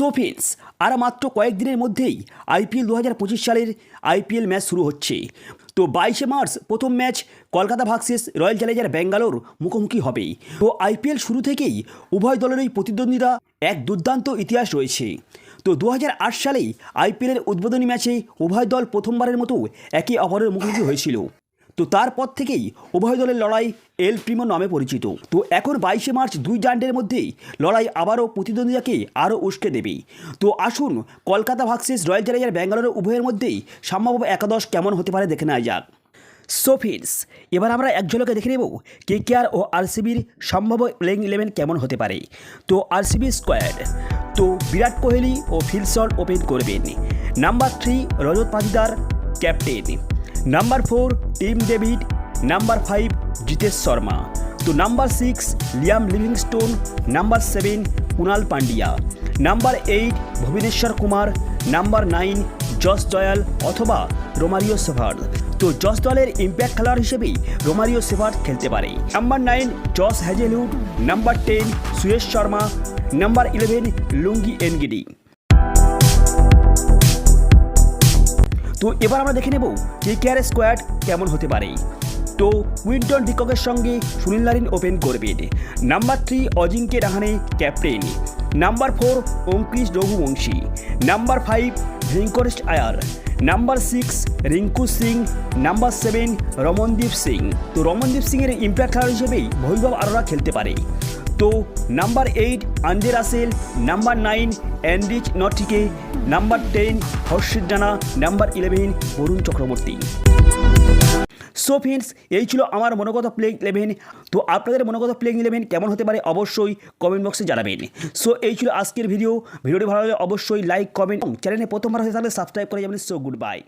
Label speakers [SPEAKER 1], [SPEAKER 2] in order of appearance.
[SPEAKER 1] So আর মাত্র কয়েকদিনের মধ্যেই আইপিএল দু হাজার পঁচিশ সালের আইপিএল ম্যাচ শুরু হচ্ছে। তো বাইশে মার্চ প্রথম match Kolkata versus Royal Challenger Bangalore মুখোমুখি হবে তো আইপিএল শুরু থেকেই উভয় দলেরই প্রতিদ্বন্দ্বিতা এক দুর্দান্ত ইতিহাস রয়েছে। তো দু হাজার আট সালেই আইপিএলের উদ্বোধনী ম্যাচে উভয় দল প্রথমবারের মতো একে অপরের মুখোমুখি হয়েছিল। তো তারপর থেকেই উভয় দলের লড়াই এল প্রিমো নামে পরিচিত। তো এখন বাইশে মার্চ দুই জান্ডের মধ্যেই লড়াই আবারও প্রতিদ্বন্দ্বিতাকে আরও উস্কে দেবে। তো আসুন কলকাতা ভার্সেস রয়্যাল চ্যালেঞ্জার ব্যাঙ্গালোরের উভয়ের মধ্যেই সম্ভাব্য একাদশ কেমন হতে পারে দেখে নেওয়া যাক। সো ফ্রেন্ডস এবার আমরা একজনকে দেখে নেব কে কে আর ও আরসিবির সম্ভাব্য প্লেইং ইলেভেন কেমন হতে পারে। তো আরসিবি স্কোয়াড তো বিরাট কোহলি ও ফিলসল ওপেন করবেন। Number three Rajat Patidar captain number four, Tim David, number five, Jitesh Sharma. তো number six, Liam Livingstone, number seven, Krunal Pandya number eight, Bhuvneshwar Kumar, number nine, Josh Dayal অথবা Romario সেভার্ড তো Jos দলের impact খেলোয়াড় হিসেবেই Romario Shepherd খেলতে পারে। Number nine, Josh Hazlewood, number ten Suyash Sharma, number eleven, Lungi Ngidi. তো এবার আমরা দেখে নেব কে কে আর স্কোয়াড কেমন হতে পারে। তো উইন্টন ডিককের সঙ্গে সুনীল নারিন ওপেন করবেন। Number three Ajinkya Rahane captain. Number four Angkrish Raghuvanshi. Number five Venkatesh Iyer. Number six Rinku Singh. Number seven Ramandeep Singh. তো রমনদীপ সিংয়ের ইম্প্যাক্ট খেলোয়াড় হিসেবেই বৈভব আরোরা খেলতে পারে। তো number eight আঞ্জে Russell number nine Anrich Nortje, number ten Harshit Rana number eleven Varun Chakravarthy. So friends এই ছিল আমার মনোগত প্লেইং ইলেভেন তো আপনাদের মনোগত প্লেইং ইলেভেন কেমন হতে পারে অবশ্যই কমেন্ট বক্সে জানাবেন। সো এই ছিল আজকের ভিডিও ভিডিওটি ভালো লাগলে অবশ্যই লাইক কমেন্ট চ্যানেলে প্রথমবার হয়ে থাকলে সাবস্ক্রাইব করে যাবেন। So good bye